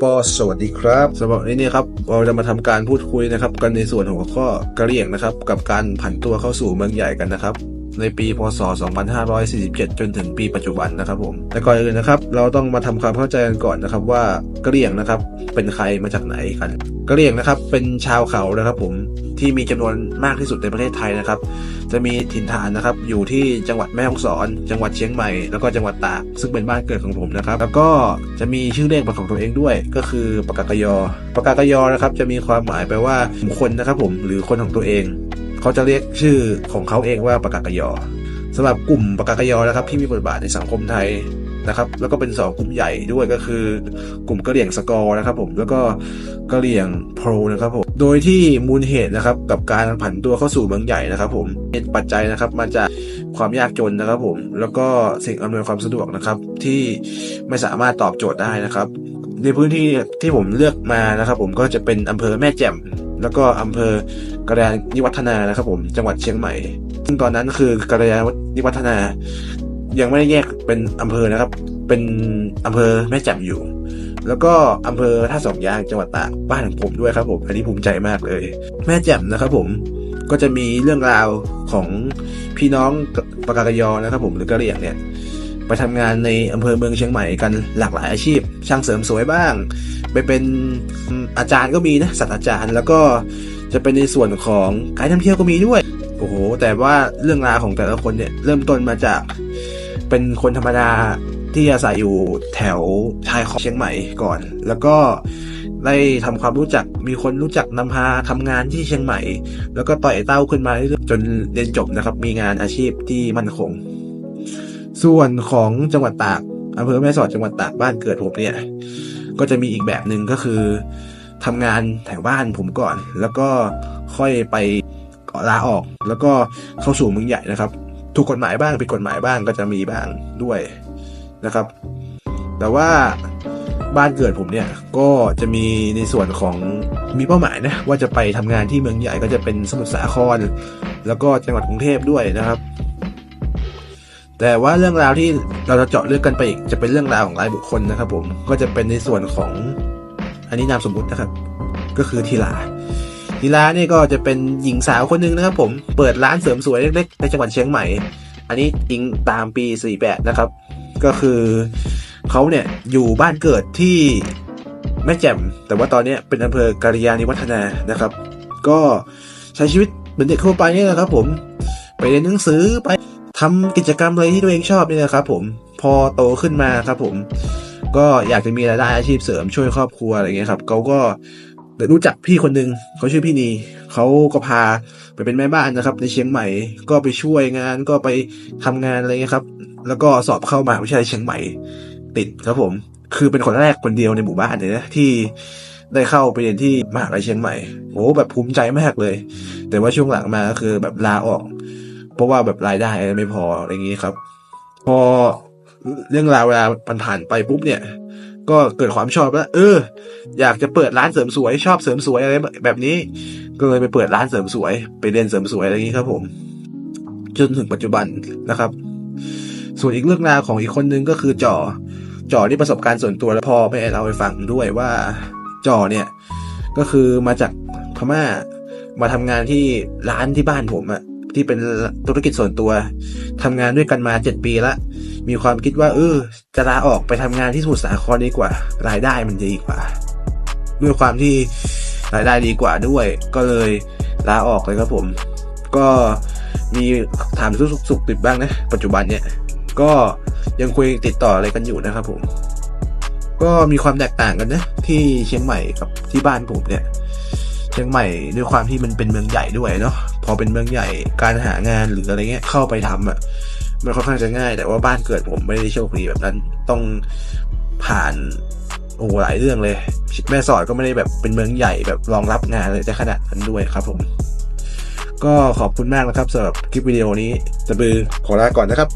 ปอสวัสดีครับสำหรับในนี้ครับ เราจะมาทำการพูดคุยนะครับ กันในส่วนของหัวข้อกระเรียงนะครับ กับการผันตัวเข้าสู่เมืองใหญ่กันนะครับ ในปีพศ 2547 จนถึงปีปัจจุบันนะครับผมแต่ก่อนอื่นนะครับ เราต้องมาทำความเข้าใจกันก่อนนะครับว่ากะเหรี่ยงนะครับเป็นใครมาจากไหนกันกะเหรี่ยงนะครับเป็นชาวเขานะครับผมที่มีจำนวนมากที่สุดในประเทศไทยนะครับ จะมีถิ่นฐานนะครับอยู่ที่จังหวัดแม่ฮ่องสอน จังหวัดเชียงใหม่แล้วก็จังหวัดตากซึ่งเป็นบ้านเกิดของผมนะครับ แล้วก็จะมีชื่อเลขเป็นของตัวเองด้วย ก็คือปากกากยอปากกากยอนะครับจะมีความหมายไปว่าคนนะครับผมหรือคนของตัวเอง เขาจะเรียกชื่อของเขาเองว่าปากกากยอสำหรับกลุ่มปากกากยอนะครับ ที่มีบทบาทในสังคมไทยนะครับ แล้วก็เป็นสองกลุ่มใหญ่ด้วยก็คือ กลุ่มกะเหรี่ยงสกอร์นะครับ ผมแล้วก็กะเหรี่ยงโปรนะครับผมโดยที่มูลเหตุนะครับ กับการผันตัวเข้าสู่เมืองใหญ่นะครับ ผมเป็นปัจจัยนะครับมาจากความยากจนนะครับ ผม แล้วก็สิ่งอำนวยความสะดวกนะครับ ที่ไม่สามารถตอบโจทย์ได้นะครับ ในพื้นที่ที่ผมเลือกมานะครับ ผมก็จะเป็นอำเภอแม่แจ่ม แล้วก็อำเภอกระดานนิวัฒนานะครับผมจังหวัดเชียงใหม่ ซึ่งตอนนั้นคือกระดานนิวัฒนา ยังไม่ได้แยกเป็นอำเภอนะครับ เป็นอำเภอแม่แจ่มอยู่ แล้วก็อำเภอท่าสองยางจังหวัดตากบ้านของผมด้วยครับผมอันนี้ภูมิใจมากเลย แม่แจ่มนะครับผมก็จะมีเรื่องราวของพี่น้องปากากยอนะครับผมหรือกะเหรี่ยงเนี่ย ไปทำงานในอำเภอเมืองเชียงใหม่กันหลากหลายอาชีพ ช่างเสริมสวยบ้าง ไปเป็นอาจารย์ก็มีนะศาสตราจารย์แล้วก็จะเป็นในส่วนของการท่องเที่ยวก็มีด้วยโอ้โหแต่ว่าเรื่องราวของแต่ละคนเนี่ยเริ่มต้นมาจาก เป็นคนธรรมดาที่อาศัยอยู่แถวชายขอบเชียงใหม่ก่อน แล้วก็ได้ทำความรู้จักมีคนรู้จักนำพาทำงานที่เชียงใหม่ แล้วก็ต่อยเต้าขึ้นมาเรื่อยๆจนเรียนจบนะครับ มีงานอาชีพที่มั่นคง ส่วนของจังหวัดตากอำเภอแม่สอดจังหวัดตากบ้านเกิดผมเนี่ย ก็จะมีอีกแบบหนึ่งก็คือทำงานแถวบ้านผมก่อน แล้วก็ค่อยไปลาออก แล้วก็เข้าสู่เมืองใหญ่นะครับ ถูกกฎหมายบ้างผิดกฎหมายบ้างก็จะมีบ้างด้วยนะครับ แต่ว่าบ้านเกิดผมเนี่ยก็จะมีในส่วนของมีเป้าหมายนะว่าจะไปทำงานที่เมืองใหญ่ก็จะเป็นสมุทรสาคร แล้วก็จังหวัดกรุงเทพด้วยนะครับ แต่ว่าเรื่องราวที่เราจะเจาะเลือกกันไปอีกจะเป็นเรื่องราวของรายบุคคลนะครับ ผมก็จะเป็นในส่วนของอันนี้นามสมมุตินะครับ ก็คือทีลาทีลาเนี่ยก็จะเป็นหญิงสาวคนหนึ่งนะครับ ผมเปิดร้านเสริมสวยเล็กๆในจังหวัดเชียงใหม่ อันนี้จริงตามปี 48 นะครับ ก็คือเขาเนี่ยอยู่บ้านเกิดที่แม่แจ่ม แต่ว่าตอนนี้เป็นอำเภอกาญยานิวัฒนานะครับ ก็ใช้ชีวิตเหมือนเด็กทั่วไปนี่แหละครับ ผมไปเรียนหนังสือไป ทำกิจกรรมอะไรที่ตัวเองชอบนี่นะครับผมพอโตขึ้นมาครับผม ก็อยากจะมีรายได้อาชีพเสริมช่วยครอบครัวอะไรเงี้ยครับเขาก็ได้รู้จักพี่คนหนึ่งเขาชื่อพี่นีเขาก็พาไปเป็นแม่บ้านนะครับ ในเชียงใหม่ก็ไปช่วยงานก็ไปทำงานอะไรเงี้ยครับ แล้วก็สอบเข้ามหาวิทยาลัยเชียงใหม่ติดครับผม คือเป็นคนแรกคนเดียวในหมู่บ้านเลยนะที่ได้เข้าไปเรียนที่มหาลัยเชียงใหม่โอ้แบบภูมิใจมากเลย แต่ว่าช่วงหลังมาก็คือแบบลาออก เพราะว่าแบบรายได้ไม่พออะไรอย่างนี้ครับ พอเรื่องราวเวลามันผ่านไปปุ๊บเนี่ย ก็เกิดความชอบแล้วเออ อยากจะเปิดร้านเสริมสวยชอบเสริมสวยอะไรแบบนี้ ก็เลยไปเปิดร้านเสริมสวย ไปเรียนเสริมสวยอะไรอย่างนี้ครับ ผม จนถึงปัจจุบันนะครับ ส่วนอีกเรื่องราวของอีกคนนึงก็คือจ่อจ่อที่ประสบการณ์ส่วนตัวแล้วพอไม่เล่าให้ฟังด้วยว่าจ่อเนี่ย ก็คือมาจากพม่ามาทำงานที่ร้านที่บ้านผมอะ ที่เป็นธุรกิจส่วนตัวทำงานด้วยกันมาเจ็ดปีละมีความคิดว่า เออ จะลาออกไปทำงานที่สมุทรสาครดีกว่า รายได้มันดีกว่า ด้วยความที่รายได้ดีกว่าด้วย ก็เลยลาออกเลยครับผม ก็มีถามทุกสุขติดบ้างนะ ปัจจุบันเนี่ยก็ยังคุยติดต่ออะไรกันอยู่นะครับผม ก็มีความแตกต่างกันนะ ที่เชียงใหม่กับที่บ้านผมเนี่ย เชียงใหม่ด้วยความที่มันเป็นเมืองใหญ่ด้วยเนาะพอเป็นเมืองใหญ่การหางานหรืออะไรเงี้ยเข้าไปทำอะมันค่อนข้างจะง่าย แต่ว่าบ้านเกิดผมไม่ได้โชคดีแบบนั้นต้องผ่านโอ้หลายเรื่องเลย แม่สอดก็ไม่ได้แบบเป็นเมืองใหญ่แบบรองรับงานเลยแต่ขนาดนั้นด้วยครับผมก็ขอบคุณมากนะครับสำหรับคลิปวิดีโอนี้จะบือขอลาก่อนนะครับ